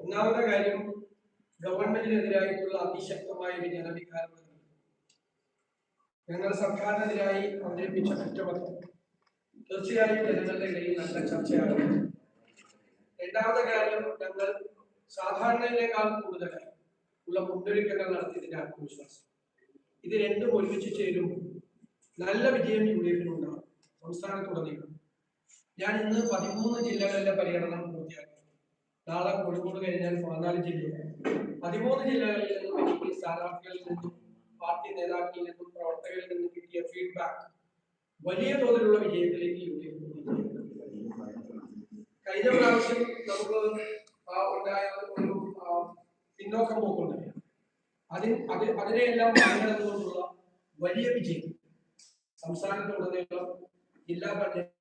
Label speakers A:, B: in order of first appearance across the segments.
A: ഒന്നാമത്തെ കാര്യം ഗവൺമെന്റിനെതിരായിട്ടുള്ള അതിശക്തമായ ഒരു ജനവികാരം ഞങ്ങൾ സർക്കാരിനെതിരായി അവതരിപ്പിച്ച കുറ്റപത്രം. തീർച്ചയായും ജനങ്ങളുടെ ഇടയിൽ നല്ല ചർച്ചയാണ്. രണ്ടാമത്തെ കാര്യം ഞങ്ങൾ സാധാരണയിലേക്കാൾ കൂടുതൽ ഉള്ള മുന്നൊരുക്കങ്ങൾ നടത്തിയതിന്റെ ആത്മവിശ്വാസം. ഇത് രണ്ടും ഒരുമിച്ച് ചേരുമ്പോൾ നല്ല വിജയം യു ഡി എഫിനുണ്ടാകും സംസ്ഥാനത്തുടനീളം. ഞാൻ ഇന്ന് പതിമൂന്ന് ജില്ലകളിലെ പര്യടനം പൂർത്തിയാക്കി. നാളെ കോഴിക്കോട് കഴിഞ്ഞാൽ പതിനാല് ജില്ലയാണ് പതിമൂന്ന് ജില്ലകളിൽ നിന്നും എനിക്ക് സ്ഥാനാർത്ഥികളിൽ നിന്നും പാർട്ടി നേതാക്കളിൽ നിന്നും പ്രവർത്തകരിൽ നിന്നും കിട്ടിയ ഫീഡ്ബാക്ക് വലിയ തോതിലുള്ള വിജയത്തിലേക്ക് യു കഴിഞ്ഞ പ്രാവശ്യം നമുക്ക് ഉണ്ടായ ഒരു പിന്നോക്കം പോക്കുണ്ടായി. അതിന് അത് അതിനെയെല്ലാം മറികടന്നുകൊണ്ടുള്ള വലിയ വിജയം സംസ്ഥാനത്തുടനീളം ജില്ലാ പഞ്ചായത്ത്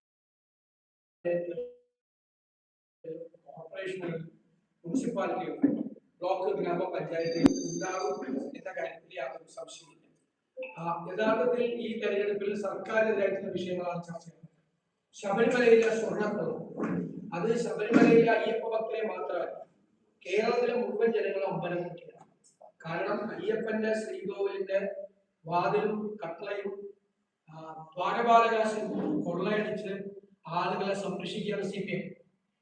A: കോർപ്പറേഷനുകൾ മുനിസിപ്പാലിറ്റികൾ ബ്ലോക്ക് ഗ്രാമപഞ്ചായത്തുകൾ ഉണ്ടാകും എന്ന കാര്യത്തിൽ യാതൊരു സംശയമില്ല യഥാർത്ഥത്തിൽ ഈ തെരഞ്ഞെടുപ്പിൽ സർക്കാരിനെതിരായിട്ടുള്ള വിഷയങ്ങളാണ് ചർച്ച ചെയ്യുന്നത് ശബരിമലയിലെ സ്വർണക്കുറവ് അത് ശബരിമലയിലെ അയ്യപ്പ ഭക്തരെ മാത്രമല്ല കേരളത്തിലെ മുഴുവൻ ജനങ്ങളും അമ്പലം കൂട്ടിയാണ് കാരണം അയ്യപ്പന്റെ ശ്രീകോവിലിന്റെ വാതിലും കട്ടളയും ദ്വാരപാലകാശം കൊള്ളയടിച്ച് ആളുകളെ സംരക്ഷിക്കുകയാണ് സി പി എം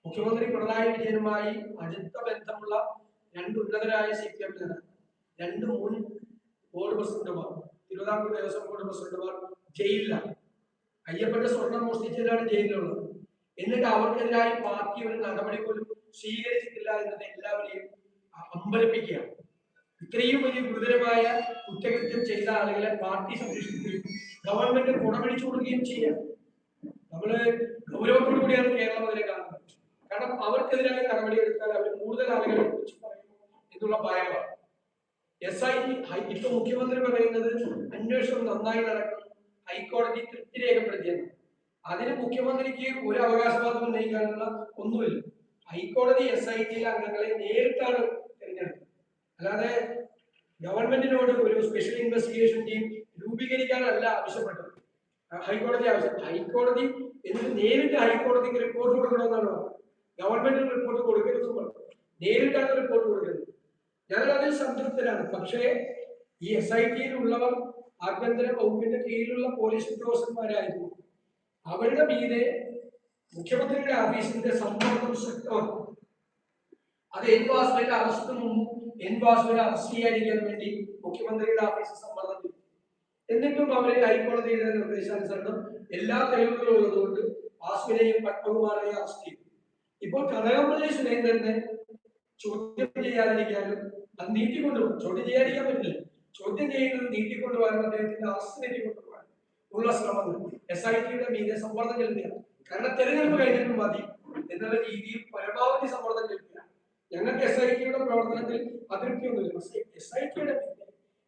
A: മുഖ്യമന്ത്രി പിണറായി വിജയനുമായി അടുത്ത ബന്ധമുള്ള രണ്ട് ഉന്നതരായ സി പി എം രണ്ട് മുൻ ബോർഡ് പ്രസിഡന്റുമാർ തിരുവിതാംകൂർ ദേവസ്വം ബോർഡ് പ്രസിഡന്റുമാർ ജയിലിലാണ്. അയ്യപ്പന്റെ സ്വർണം മോഷ്ടിച്ചതിനാണ് ജയിലിലുള്ളത്. എന്നിട്ട് അവർക്കെതിരായി പാർട്ടി ഒരു നടപടി പോലും സ്വീകരിച്ചിട്ടില്ല എന്നത് എല്ലാവരെയും അമ്പരപ്പിക്കുകയാണ്. ഇത്രയും വലിയ ഗുരുതരമായ കുറ്റകൃത്യം ചെയ്ത ആളുകളെ പാർട്ടി സംരക്ഷിക്കുകയും ഗവൺമെന്റ് കുടപിടിച്ചു കൊടുക്കുകയും ചെയ്യാം. നമ്മൾ ഗൗരവത്തോടു കൂടിയാണ് കേരളം അതിനെ കാണുന്നത്. കാരണം അവർക്കെതിരായ നടപടി എടുത്താൽ അവർ കൂടുതൽ ആളുകളെ കുറിച്ച് പറയും എന്നുള്ള ഭയമാണ്. എസ് ഐ ഇപ്പൊ മുഖ്യമന്ത്രി പറയുന്നത് അന്വേഷണം നന്നായി നടക്കും ഹൈക്കോടതി തൃപ്തി രേഖപ്പെടുത്തിയെന്ന്. അതിന് മുഖ്യമന്ത്രിക്ക് ഒരു അവകാശവാദം ഉന്നയിക്കാനുള്ള ഒന്നുമില്ല. ഹൈക്കോടതി എസ് ഐ ടിയിലെ അംഗങ്ങളെ നേരിട്ടാണ് തിരഞ്ഞെടുത്തത്. അല്ലാതെ ഗവൺമെന്റിനോട് ഒരു സ്പെഷ്യൽ ഇൻവെസ്റ്റിഗേഷൻ ടീം രൂപീകരിക്കാനല്ല ആവശ്യപ്പെട്ടത്. ഹൈക്കോടതി ആവശ്യം ഹൈക്കോടതി എന്നിട്ട് നേരിട്ട് ഹൈക്കോടതിക്ക് റിപ്പോർട്ട് കൊടുക്കണമെന്നാണ്? ഗവൺമെന്റിന് റിപ്പോർട്ട് കൊടുക്കരുതെന്ന് പറഞ്ഞു. നേരിട്ടാണ് റിപ്പോർട്ട് കൊടുക്കുന്നത് ഞങ്ങൾ അതിൽ സംതൃപ്തരാണ്. പക്ഷേ ഈ എസ് ഐ ടിയിലുള്ളവർ ആഭ്യന്തര വകുപ്പിന്റെ കീഴിലുള്ള പോലീസ് ഉദ്യോഗസ്ഥന്മാരായിരുന്നു. അവരുടെ മീതെ മുഖ്യമന്ത്രിയുടെ ഓഫീസിന്റെ സമ്മർദ്ദം ശക്തമാണ് അത് എൻ വാസുവിന്റെ അറസ്റ്റിന് മുമ്പ് എൻ വാസുവിനെ അറസ്റ്റ് ചെയ്യാതിരിക്കാൻ വേണ്ടി മുഖ്യമന്ത്രിയുടെ ഓഫീസ് സമ്മർദ്ദം. എന്നിട്ടും അവർ ഹൈക്കോടതിയുടെ നിർദ്ദേശാനുസരണം എല്ലാ തെളിവുകളും ഉള്ളതുകൊണ്ട് വാസുവിനെയും പത്മകുമാറിനെയും അറസ്റ്റ് ചെയ്തു. ഇപ്പോൾ കനകംപള്ളി സുരേന്ദ്രനെ ചോദ്യം ചെയ്യാതിരിക്കാനും അത് നീട്ടിക്കൊണ്ടുപോകും ചോദ്യം ചെയ്യാതിരിക്കാൻ പറ്റില്ല. ചോദ്യം ചെയ്യുന്നത് നീട്ടിക്കൊണ്ടുപോകാനും അദ്ദേഹത്തിന്റെ അറസ്റ്റ് നീട്ടിക്കൊണ്ടുപോകാൻ ഉള്ള ശ്രമങ്ങൾ എസ് ഐ ടിയുടെ മീതെ സമ്മർദ്ദം ചെലുത്തുകയാണ് കാരണം തെരഞ്ഞെടുപ്പ് കഴിഞ്ഞിട്ടും മതി. എന്നുള്ള രീതിയിൽ പരമാവധി സമ്മർദ്ദം ചെലുത്തുക ഞങ്ങൾക്ക് എസ് ഐ ടിയുടെ പ്രവർത്തനത്തിൽ അതൃപ്തിയൊന്നുമില്ല. പക്ഷേ എസ് ഐ ടിയുടെ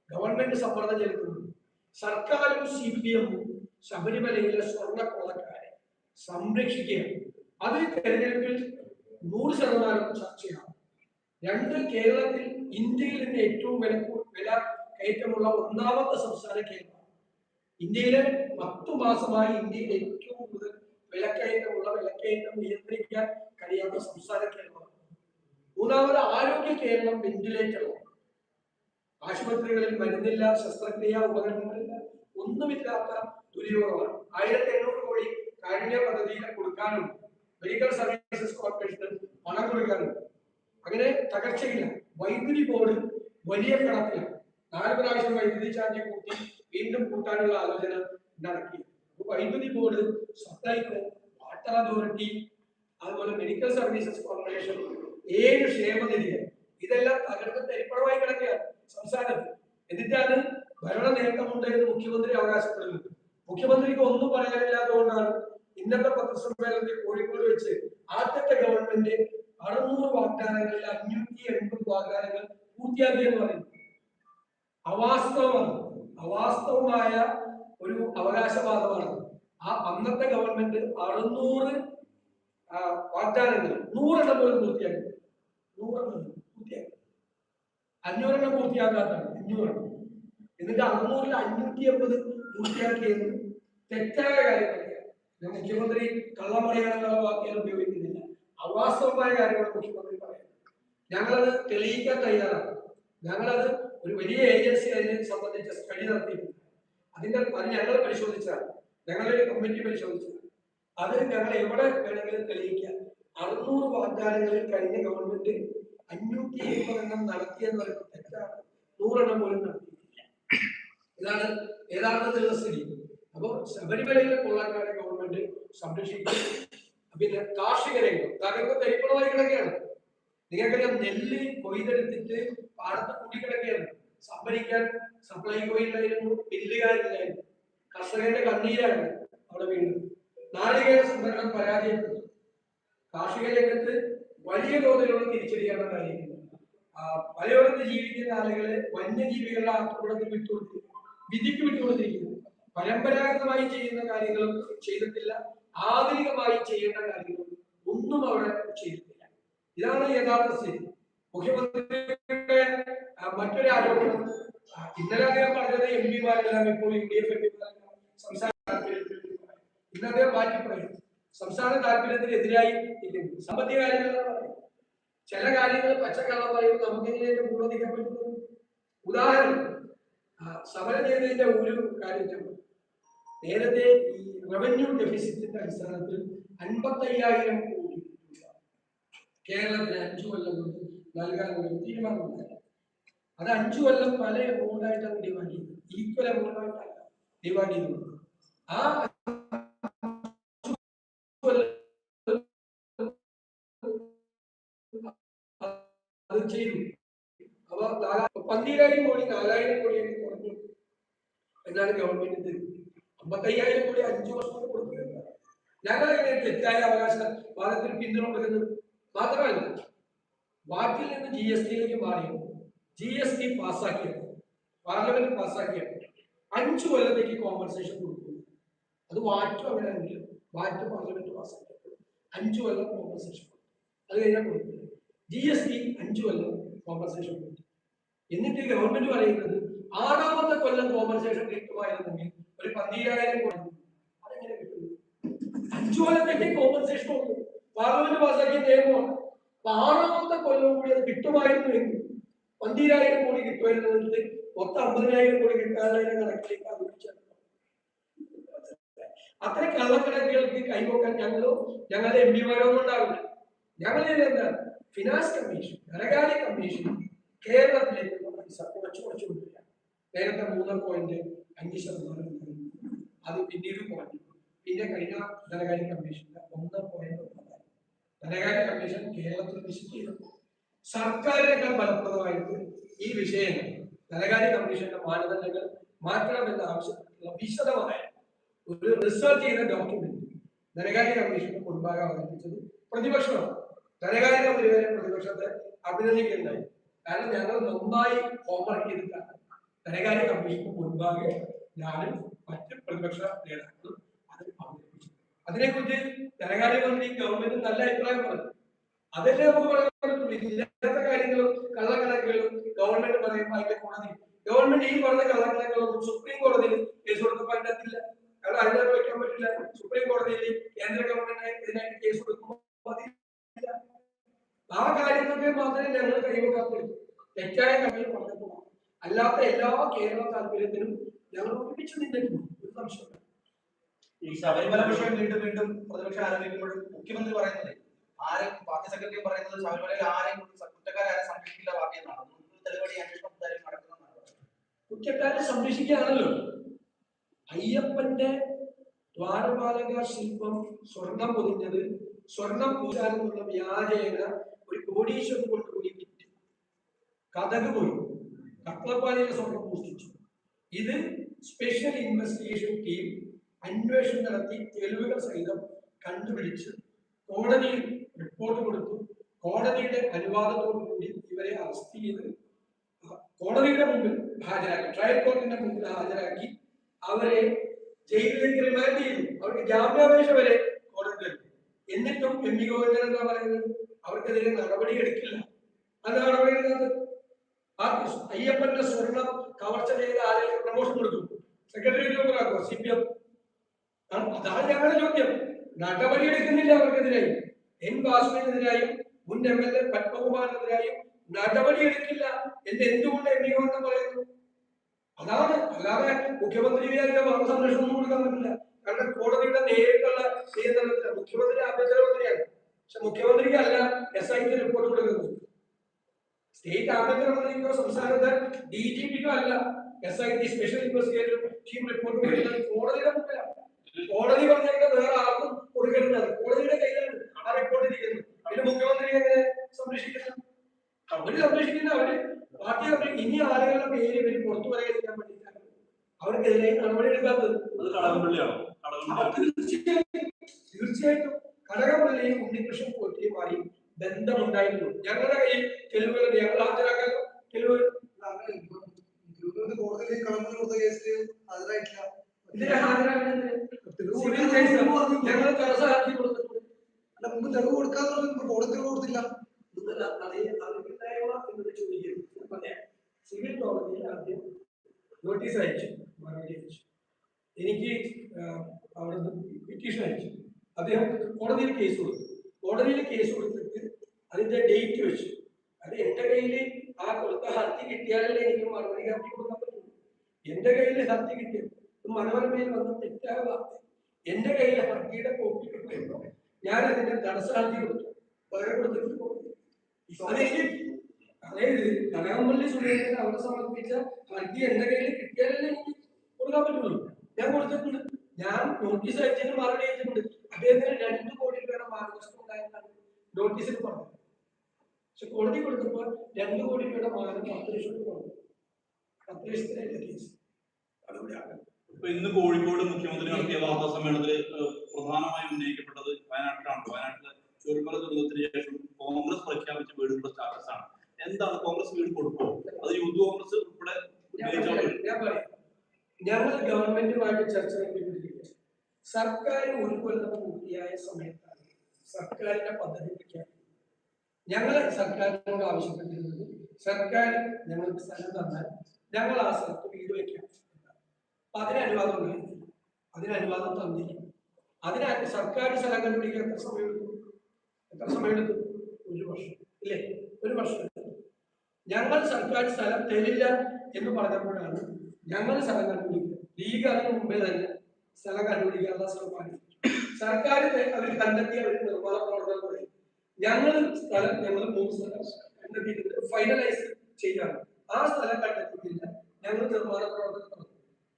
A: ഗവൺമെന്റ് സമ്മർദ്ദം ചെലുത്തുന്നുണ്ട്. സർക്കാരും സി പി എമ്മും ശബരിമലയിലെ സ്വർണ കൊള്ളക്കാരെ സംരക്ഷിക്കുകയാണ്. അത് തെരഞ്ഞെടുപ്പിൽ നൂറ് ശതമാനം ചർച്ചയാണ്. രണ്ട് കേരളത്തിൽ ഇന്ത്യയിൽ നിന്ന് ഏറ്റവും വില വില കയറ്റമുള്ള ഒന്നാമത്തെ സംസ്ഥാന കേരളമാണ് ഇന്ത്യയിലെ പത്തു മാസമായി ഇന്ത്യയിൽ ഏറ്റവും കൂടുതൽ വിലക്കയറ്റമുള്ള വിലക്കയറ്റം നിയന്ത്രിക്കാൻ കഴിയാത്ത സംസ്ഥാന കേരളമാണ് മൂന്നാമത് ആരോഗ്യ കേരളം വെന്റിലേറ്ററാണ്. ആശുപത്രികളിൽ മരുന്നില്ല ശസ്ത്രക്രിയ ഉപകരണങ്ങളില്ല ഒന്നുമില്ലാത്ത ദുര്യോഗമാണ് ആയിരത്തി എണ്ണൂറ് കോടി കാരുണ്യ പദ്ധതിയിൽ കൊടുക്കാനും മെഡിക്കൽ സർവീസസ് കോർപ്പറേഷന് പണം കൊടുക്കാനും. അങ്ങനെ തകർച്ചയില്ല. വൈദ്യുതി ബോർഡ് വലിയ കണക്കിലാണ് നാല് പ്രാവശ്യം വൈദ്യുതി ചാർജ് കൂട്ടി വീണ്ടും കൂട്ടാനുള്ള ആലോചന അപ്പൊ വൈദ്യുതി ബോർഡ് സപ്ലൈകോ വാട്ടർ അതോറിറ്റി അതുപോലെ മെഡിക്കൽ സർവീസസ് കോർപ്പറേഷൻ ഏഴ് ക്ഷേമനിധികൾ. ഇതെല്ലാം തകർന്ന് തരിപ്പണമായി കിടക്കുകയാണ് സംസ്ഥാനത്ത്. എന്നിട്ടാണ് ഭരണ നേട്ടമുണ്ട് എന്ന് മുഖ്യമന്ത്രി അവകാശപ്പെടുന്നത് മുഖ്യമന്ത്രിക്ക് ഒന്നും പറയാനില്ലാത്തതുകൊണ്ടാണ് ഇന്നത്തെ പത്രസമ്മേളനത്തിൽ കോഴിക്കോട് വെച്ച് ആദ്യത്തെ ഗവൺമെന്റ് അറുന്നൂറ് വാഗ്ദാനങ്ങളിൽ അഞ്ഞൂറ്റി എൺപത് വാഗ്ദാനങ്ങൾ പൂർത്തിയാക്കി എന്ന് പറയുന്നു. അവാസ്തവമാണ്. അവാസ്തവമായ ഒരു അവകാശവാദമാണ്. ആ അന്നത്തെ ഗവൺമെന്റ് അറുന്നൂറ് വാഗ്ദാനങ്ങൾ നൂറെണ്ണം പോലും പൂർത്തിയാക്കി. നൂറെണ്ണം പൂർത്തിയാക്കി. അഞ്ഞൂറെണ്ണം പൂർത്തിയാക്കാത്തതാണ്. അഞ്ഞൂറെണ്ണം. എന്നിട്ട് അറുന്നൂറിൽ അഞ്ഞൂറ്റി എൺപത് പൂർത്തിയാക്കിയത് തെറ്റായ കാര്യങ്ങളൊക്കെയാണ് മുഖ്യമന്ത്രി കള്ളം പറയാനുള്ള വാക്കുകൾ ഉപയോഗിക്കുന്നില്ല. അവാസ്തവമായ കാര്യമാണ് മുഖ്യമന്ത്രി പറയുന്നത് ഞങ്ങളത് തെളിയിക്കാൻ തയ്യാറാണ്. ഞങ്ങളത് ഒരു വലിയ ഏജൻസി അതിനെ സംബന്ധിച്ച സ്റ്റഡി നടത്തിയിട്ടുണ്ട്. അതിന്റെ അത് ഞങ്ങൾ പരിശോധിച്ചാൽ ഞങ്ങളുടെ കമ്മിറ്റി പരിശോധിച്ചാൽ അത് ഞങ്ങൾ എവിടെ വേണമെങ്കിലും തെളിയിക്കാം. അറുന്നൂറ് വാഗ്ദാനങ്ങളിൽ കഴിഞ്ഞ ഗവൺമെന്റ് അഞ്ഞൂറ്റി എൺപതെണ്ണം നടത്തിയെന്ന് പറയുന്നത് തെറ്റാണ്. നൂറെണ്ണം പോലും നടത്തിയിട്ടില്ല ഇതാണ് യഥാർത്ഥത്തിലുള്ള സ്ഥിതി. അപ്പോ ശബരിമലയിലെ കൊള്ളക്കാരെ ഗവൺമെന്റ് സംരക്ഷിക്കും പിന്നെ കാർഷിക രംഗം തരിപ്പണമായി കിടക്കുകയാണ് നിങ്ങൾക്കറിയാം നെല്ല് കൊയ്തെടുത്തിട്ട് പാടത്ത് കൂട്ടിക്കിടക്കുകയാണ് സംഭരിക്കാൻ സപ്ലൈകോയില്ലായിരുന്നു ബില്ലുകാരില്ലായിരുന്നു കർഷകന്റെ കണ്ണീരാണ് അവിടെ വീണ്ടും നാളികേര സംഭരണം പരാജയപ്പെട്ടു. കാർഷിക രംഗത്ത് വലിയ തോതിലുള്ള തിരിച്ചടിയാണ് ആ, മലയോരത്ത് ജീവിക്കുന്ന ആളുകളെ വന്യജീവികളുടെ ആക്രമണത്തിൽ വിട്ടുകൊടുത്തിരിക്കുന്നു വിധിക്ക് വിട്ടുകൊടുത്തിരിക്കുന്നു. പരമ്പരാഗതമായി ചെയ്യുന്ന കാര്യങ്ങളും ചെയ്തിട്ടില്ല. ആധുനികമായി ചെയ്യേണ്ട കാര്യങ്ങളും ഒന്നും അവിടെ ചെയ്തിട്ടില്ല. ഇതാണ് യഥാർത്ഥ സ്ഥിതി. മുഖ്യമന്ത്രിയുടെ മറ്റൊരു ആരോപണം. ഇന്നലെ അദ്ദേഹം പറഞ്ഞത് എം പിമാരെല്ലാം ഇപ്പോൾ യു ഡി എഫ് എം പിമാരെല്ലാം സംസ്ഥാന താല്പര്യത്തിൽ ഇന്ന് അദ്ദേഹം മാറ്റി പറയുന്നു സംസ്ഥാന താല്പര്യത്തിനെതിരായി സാമ്പത്തിക കാര്യങ്ങളാണ് പറയുന്നത് ചില കാര്യങ്ങൾ പച്ചക്കള്ളം പറയുമ്പോൾ നമുക്ക് എങ്ങനെയൊക്കെ പൂർവതിക്കാൻ പറ്റുന്നത് ഉദാഹരണം ആ, സമരം ഒരു കാര്യം നേരത്തെ ഈ റവന്യൂ ഡെഫിസിറ്റിന്റെ അടിസ്ഥാനത്തിൽ അൻപത്തയ്യായിരം കോടി കേരളത്തിന് അഞ്ചു കൊല്ലം നൽകാനുള്ള തീരുമാനമുണ്ടായി. അത് അഞ്ചു കൊല്ലം പല എമൗണ്ടായിട്ടാണ് ഡിവൈഡ് ചെയ്തത് ഈക്വൽ എമൗണ്ടായിട്ടല്ല ഡിവൈഡ് ചെയ്തത് ആ കോടി നാലായിരം കോടിയായിട്ട് കുറഞ്ഞു എന്നാണ് ഗവൺമെന്റ് അമ്പത്തയ്യായിരം കോടി അഞ്ചു വർഷം കൊണ്ട് കൊടുക്കുന്നത് ഞങ്ങൾ എങ്ങനെ തെറ്റായ അവകാശ വാദത്തിൽ പിന്തുണ കൊടുക്കുന്നത് മാത്രമല്ല വാറ്റിൽ നിന്ന് ജി എസ് ടിയിലേക്ക് മാറിയപ്പോൾ ജി എസ് ടി പാസ്സാക്കിയത് പാർലമെന്റ് പാസ്സാക്കിയത് അഞ്ചു കൊല്ലത്തേക്ക് കോമ്പൻസേഷൻ കൊടുക്കും അത് വാറ്റും അങ്ങനെ ആണെങ്കിലും വാറ്റ് പാർലമെന്റ് പാസ്സാക്കിയപ്പോൾ അഞ്ചു കൊല്ലം കോമ്പൻസേഷൻ കൊടുത്തു. അത് കഴിഞ്ഞാൽ കൊടുക്കുന്നത് ജി എസ് ടി അഞ്ചു കൊല്ലം കോമ്പൻസേഷൻ കൊടുത്തു. എന്നിട്ട് ഗവൺമെന്റ് പറയുന്നത് ആറാമത്തെ കൊല്ലം കോമ്പൻസേഷൻ കിട്ടുമായിരുന്നെങ്കിൽ ഒരു പന്തീരായിരം കോടി. അതെങ്ങനെ കിട്ടും കോമ്പൻസേഷൻ ഉള്ളൂ. പാർലമെന്റ് പാസാക്കിയ നിയമമാണ്. ആറാമത്തെ കൊല്ലം കൂടി അത് കിട്ടുമായിരുന്നു എങ്കിൽ പന്തിരായിരം കോടി കിട്ടുമായിരുന്നെങ്കിൽ മൊത്തം അമ്പതിനായിരം കോടി കിട്ടാനായിരം കണക്കിലേക്ക് അത് അത്ര കള്ളക്കണക്കുകൾക്ക് കൈവക്കാൻ ഞങ്ങളോ ഞങ്ങളുടെ എം പിമാരോ ഒന്നും ഫിനാൻസ് കമ്മീഷൻ ധനകാര്യ കമ്മീഷൻ കേരളത്തിലേക്കുള്ള പൈസ കുറച്ച് കുറച്ച് കൊണ്ടുവരിക നേരത്തെ മൂന്ന് പോയിന്റ് അഞ്ച് ശതമാനം അത് പിന്നീട് കുറഞ്ഞു. പിന്നെ കഴിഞ്ഞ ധനകാര്യ കമ്മീഷന്റെ ഒന്ന് പോയിന്റ് ധനകാര്യ കമ്മീഷൻ കേരളത്തിൽ വിസിറ്റ് സർക്കാരിനേക്കാൾ ഫലപ്രദമായിട്ട് ഈ വിഷയങ്ങൾ ധനകാര്യ കമ്മീഷന്റെ മാനദണ്ഡങ്ങൾ മാറ്റണമെന്ന് ആവശ്യപ്പെട്ടുള്ള വിശദമായ ഒരു റിസർച്ച് ചെയ്ത ഡോക്യുമെന്റ് ധനകാര്യ കമ്മീഷന് മുൻപാകെ അവതരിപ്പിച്ചത് പ്രതിപക്ഷമാണ്. ധനകാര്യ മന്ത്രി വരെ പ്രതിപക്ഷത്തെ അഭിനന്ദിക്കുന്നുണ്ടായി കാരണം ഞങ്ങൾ നന്നായി ഹോംവർക്ക് ചെയ്തിട്ടാണ്. ധനകാര്യ കമ്മീഷന് മുൻപാകെ ഞാനും മറ്റ് പ്രതിപക്ഷ നേതാക്കളും അത് അവതരിപ്പിച്ചു അതിനെക്കുറിച്ച് ധനകാര്യ മന്ത്രി ഗവൺമെന്റ് നല്ല അഭിപ്രായം പറഞ്ഞു. അതല്ലേ നമുക്ക് പറയാൻ പറ്റുള്ളൂ കാര്യങ്ങളും കള്ളക്കണക്കുകളും ഗവൺമെന്റ് പറയുമ്പോൾ അതിന്റെ കോടതി. ഗവൺമെന്റ് ഈ പറഞ്ഞ കള്ളക്കണക്കുകളൊന്നും സുപ്രീം കോടതിയിൽ കേസ് കൊടുക്കാൻ പറ്റത്തില്ല. കാരണം അതിനകത്ത് വയ്ക്കാൻ പറ്റില്ല. സുപ്രീം കോടതിയിൽ കേന്ദ്ര ഗവൺമെന്റ് ഇതിനായിട്ട് കേസ് കൊടുക്കുമ്പോൾ. ആ കാര്യങ്ങൾക്ക് മാത്രമേ ഞങ്ങൾ കൈവക്കാത്തുള്ളൂ തെറ്റായ അല്ലാത്ത എല്ലാ കേരള താല്പര്യത്തിനും ഞങ്ങൾ ഒരുമിച്ച് നിന്നിട്ടുണ്ട് ഒരു സംശയമില്ല
B: ഈ ശബരിമല വിഷയം വീണ്ടും വീണ്ടും പ്രതിപക്ഷം ആരംഭിക്കുമ്പോൾ മുഖ്യമന്ത്രി പറയുന്നത് ആരെ പാർട്ടി സെക്രട്ടറി പറയുന്നത് ശബരിമലയിൽ ആരെയും കുറ്റക്കാരെ സംരക്ഷിക്കില്ല പാർട്ടി എന്നാണ്. തെളിവടി അന്വേഷണം നടക്കുന്നതാണ്
A: കുറ്റക്കാരെ സംരക്ഷിക്കുകയാണല്ലോ അയ്യപ്പന്റെ ദ്വാരപാലക ശില്പം സ്വർണം പൊതിഞ്ഞത് സ്വർണം പൂജാനെന്നുള്ള വ്യാജേന ഒരു കോടീശ്വരം കൊണ്ടുകൂടി കഥക് പോയി. സ്വർണം മോഷ്ടിച്ചു ഇത് സ്പെഷ്യൽ ഇൻവെസ്റ്റിഗേഷൻ ടീം അന്വേഷണം നടത്തി തെളിവുകൾ സഹിതം കണ്ടുപിടിച്ച് കോടതിയിൽ റിപ്പോർട്ട് കൊടുത്തു. കോടതിയുടെ അനുവാദത്തോടു കൂടി ഇവരെ അറസ്റ്റ് ചെയ്ത് കോടതിയുടെ മുമ്പിൽ ഹാജരാക്കി ട്രയൽ കോർട്ടിന്റെ മുമ്പിൽ ഹാജരാക്കി അവരെ ജയിലിലേക്ക് റിമാൻഡ് ചെയ്തു. അവർക്ക് ജാമ്യാപേക്ഷ വരെ കോടതി എന്നിട്ടും എം വി ഗോവിന്ദൻ എന്താ പറയുന്നത്? അവർക്കെതിരെ നടപടി എടുക്കില്ല. അത് നടപടി എടുക്കാത്തത് അയ്യപ്പന്റെ സ്വർണം കവർച്ച ചെയ്ത ആരെങ്കിലും പ്രമോഷൻ കൊടുക്കും? സെക്രട്ടറി ആക്കോ സി പി എം അതാണ് ഞങ്ങളുടെ ചോദ്യം. നടപടി എടുക്കുന്നില്ല അവർക്കെതിരായി. എൻ വാസുവിനെതിരായും മുൻ എം എൽ എ പത്മകുമാറിനെതിരായും നടപടി എടുക്കില്ല എന്ന് എന്തുകൊണ്ട് എം ഇ ഗോവിന്ദൻ പറയുന്നു? അതാണ്. അല്ലാതെ മുഖ്യമന്ത്രി വിചാരിക്കാൻ വന്ന സംരക്ഷണം ഒന്നും കൊടുക്കാൻ പറ്റില്ല. കാരണം കോടതിയുടെ നേരിട്ടുള്ള നിയന്ത്രണത്തില്ല മുഖ്യമന്ത്രി ആഭ്യന്തരമന്ത്രിയാണ്. പക്ഷെ മുഖ്യമന്ത്രിക്ക് അല്ല എസ് ഐക്ക് റിപ്പോർട്ട് കൊടുക്കുന്നത്. സ്റ്റേറ്റ് ആഭ്യന്തരമന്ത്രിക്കോ സംസ്ഥാനത്ത് ഡി ജി പിക്കോ അല്ല S I T special investigator team report കൊടുക്കുന്നത്. കോടതിയുടെ മുമ്പിലാണ്. കോടതി പറഞ്ഞാൽ വേറെ ആർക്കും കൊടുക്കരുത്. അത് കോടതിയുടെ കയ്യിലാണ്. ആ റിപ്പോർട്ട് ഇരിക്കുന്നത്. അതിന് മുഖ്യമന്ത്രി എങ്ങനെ സംരക്ഷിക്കുന്നത് അവർ സംരക്ഷിക്കുന്ന അവർ പാർട്ടി അവർ ഇനി ആളുകളുടെ പേര് ഇവർ പുറത്തു പറയാതിരിക്കാൻ വേണ്ടിയിട്ടാണ്. അവർക്കെതിരെ നടപടി എടുക്കാത്തത് തീർച്ചയായിട്ടും. ബന്ധമുണ്ടായിരുന്നു. ഞങ്ങളുടെ കയ്യിൽ തെളിവുകൾ ഞങ്ങൾ ഹാജരാക്കാൻ തെളിവുകൾ
C: തിരുവനന്തപുരത്ത് കോടതിയിൽ കളങ്ങൾ കൊടുത്ത കേസിൽ ഹാജരായിട്ടില്ല
A: ഇതിനെ ഹാജരാക്കുന്നത്
C: തെളിവ്
A: സിവിൽ
C: കൊടുക്കാൻ
A: കേസ്
C: മുമ്പ് പറഞ്ഞു.
A: ഞങ്ങൾ തടസ്സം ഹർജി കൊടുത്തിട്ടുണ്ട്
C: അല്ല മുമ്പ് തെളിവ് കൊടുക്കാന്ന് പറഞ്ഞു കോടതി തെളിവ് കൊടുത്തില്ല
A: നിങ്ങൾ അതേ അതില്ലായ്മ എന്നത് ചോദിക്കരുത് ഞാൻ പറയാം സിവിൽ കോടതിയിൽ ആദ്യം നോട്ടീസ് അയച്ചു മറുപടി അയച്ചു എനിക്ക് അവിടെ പെറ്റീഷൻ അയച്ചു അദ്ദേഹം കോടതിയിൽ കേസ് കൊടുത്തു കോടതിയിൽ കേസ് കൊടുത്തിട്ട് അതിന്റെ ഡേറ്റ് വെച്ചു അത് എന്റെ കയ്യിൽ ആ കൊടുത്ത ഹർജി കിട്ടിയാലല്ലേ എനിക്ക് മറുപടി ഹർജി കൊടുക്കാൻ പറ്റുള്ളൂ എന്റെ കയ്യിൽ ഹർജി കിട്ടിയത് ഇത് മനോരമയിൽ വന്ന തെറ്റായ വാർത്ത എന്റെ കയ്യിൽ ഹർജിയുടെ കോപ്പി കിട്ടിയപ്പോൾ ഞാൻ അതിന്റെ തടസ്സ ഹർജി കൊടുത്തു എനിക്ക് ഞാൻ ഞാൻ അദ്ദേഹത്തിന് കോടി രൂപയുടെ കോടി
D: ഇന്ന് കോഴിക്കോട് മുഖ്യമന്ത്രി നടത്തിയ വാർത്താ സമ്മേളനത്തിൽ പ്രധാനമായി ഉന്നയിക്കപ്പെട്ടത് വയനാട്ടിലാണ് വയനാട്ടിലെ ചുരുമല ദുരന്തത്തിന് ശേഷം കോൺഗ്രസ് പ്രഖ്യാപിച്ച വീടുകളുടെ സ്റ്റാറ്റസ് ആണ്. എന്താണ് കോൺഗ്രസ് വീട് കൊടുക്കുമോ അത് യൂത്ത് കോൺഗ്രസ് ഉൾപ്പെടെ
A: ഞാൻ ഞങ്ങൾ ഗവൺമെന്റുമായിട്ട് ചർച്ച സർക്കാർ ഒരു കൊല്ലം പൂർത്തിയായ സമയത്താണ് സർക്കാരിന്റെ പദ്ധതി പ്രഖ്യാപിക്കുന്നത് ഞങ്ങൾ സർക്കാരിനോട് ആവശ്യപ്പെട്ടിരുന്നത് സർക്കാർ ഞങ്ങൾക്ക് സ്ഥലം തന്നാൽ ഞങ്ങൾ ആ സ്ഥലത്ത് വീട് വെക്കാം. അപ്പൊ അതിനനുവാദം ഉണ്ടായിരുന്നില്ല അതിനനുവാദം തന്നില്ല. അതിന് സർക്കാർ സ്ഥലം കണ്ടുപിടിക്കാൻ എത്ര സമയം എടുത്തു എത്ര സമയമെടുത്തു ഒരു വർഷം. ഇല്ലേ? ഒരു വർഷം. ഞങ്ങൾ സർക്കാർ സ്ഥലം തരില്ല എന്ന് പറഞ്ഞപ്പോഴാണ് ഞങ്ങൾ സ്ഥലം കണ്ടുപിടിക്കുക. ലീഗ് അതിന് മുമ്പേ തന്നെ സ്ഥലം കണ്ടുപിടിക്കാനുള്ള ശ്രമമാണ്. സർക്കാർ അവർ കണ്ടെത്തിയ ഒരു നിർമ്മാണ പ്രവർത്തനം തുടങ്ങി. ഞങ്ങൾ സ്ഥലം ഞങ്ങൾ മൂന്ന് സ്ഥലം കണ്ടെത്തിയിട്ടുണ്ട്. ഫൈനലൈസ് ചെയ്യാണ് ആ സ്ഥലം കണ്ടെത്തിയിട്ടില്ല. ഞങ്ങൾ നിർമ്മാണ പ്രവർത്തനം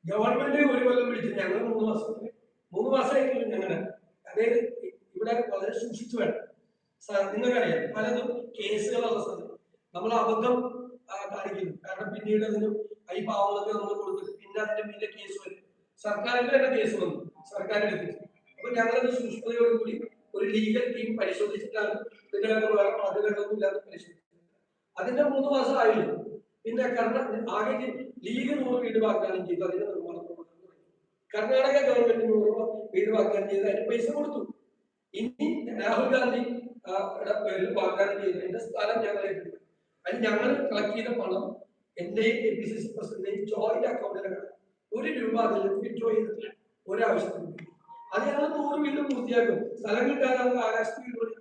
A: ഗവൺമെന്റ് ഒരു കൊല്ലം വിളിച്ചു ഞങ്ങൾ മൂന്ന് മാസം മൂന്ന് മാസമായിട്ടുള്ള ഞങ്ങളുടെ അതായത് ഇവിടെ വളരെ സൂക്ഷിച്ചു വേണം. സ- നിങ്ങൾക്കറിയാം പലതും സ്ഥലം നമ്മൾ അബദ്ധം കാണിക്കുന്നു. കാരണം പിന്നീട് അതിന് ഈ പാവങ്ങൾക്ക് നമ്മൾ കൊടുത്തിട്ട് പിന്നെ അതിന്റെ പിന്നെ കേസ് വരും. സർക്കാരിന്റെ തന്നെ കേസ് വന്നു. സർക്കാരിന്റെ കേസ് അപ്പൊ ഞങ്ങളത് സൂക്ഷ്മതയോടുകൂടി ഒരു ലീഗൽ ടീം പരിശോധിച്ചിട്ടാണ് ഇതിനകത്തുള്ള പദ്ധതികളൊന്നും ഇല്ലാതെ പരിശോധിച്ചത്. അതിന്റെ മൂന്ന് മാസം ആയില്ല പിന്നെ കർണ ആകെ ലീഗ് നൂറ് വീട് വാഗ്ദാനം ചെയ്തു. അതിന്റെ നിർമ്മാണം കർണാടക ഗവൺമെന്റ് നൂറ് വീട് വാഗ്ദാനം ചെയ്ത് അതിന് പൈസ കൊടുത്തു. ഇനി രാഹുൽ ഗാന്ധി പേരിൽ വാഗ്ദാനം ചെയ്തതിന്റെ സ്ഥലം ഞങ്ങൾ ഏറ്റെടുക്കും അത് ഞങ്ങൾ കളക്ട് ചെയ്ത പണം എന്റെയും എ പി സി സി പ്രസിഡന്റിന്റെയും ജോയിന്റ് അക്കൗണ്ടിലാണ് ഒരു രൂപ അതിൽ വിഡ്രോ ചെയ്തിട്ടില്ല. ഒരാവശ്യത്തിന് വേണ്ടി. അത് ഞങ്ങൾ നൂറ് വീട് പൂർത്തിയാക്കും. സ്ഥലം കിട്ടാൻ നമുക്ക് ആകാശത്ത് വീട്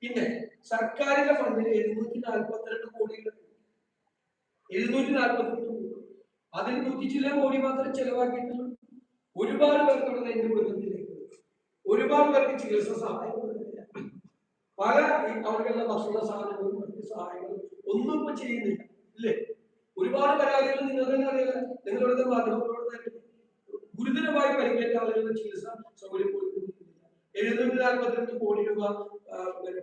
A: പിന്നെ സർക്കാരിന്റെ ഫണ്ടിൽ എഴുന്നൂറ്റി നാൽപ്പത്തിരണ്ട് കോടി ഉണ്ട്. എഴുന്നൂറ്റി നാൽപ്പത്തിരണ്ട് കോടി. അതിൽ നൂറ്റി ചില കോടി മാത്രം ചെലവാക്കിയിട്ടുള്ളൂ ഒരുപാട് അവിടെ നെല്ല് കൊടുക്കുന്നില്ല ഒരുപാട് പേർക്ക് ചികിത്സ സഹായം പല അവർക്കുള്ള ഭക്ഷണ സാധനങ്ങളും മറ്റ് സഹായങ്ങളും ഒന്നും ഇപ്പൊ ചെയ്യുന്നില്ല. ഇല്ലേ? ഒരുപാട് പരാതികൾ നിങ്ങൾക്ക് തന്നെ അറിയില്ല നിങ്ങളുടെ മാധ്യമങ്ങളോട് തന്നെ ഗുരുതരമായി പരിക്കേറ്റ ആളുകളുടെ ചികിത്സ സൗകര്യം കൊടുക്കുന്നില്ല എഴുന്നൂറ്റി കോടി രൂപ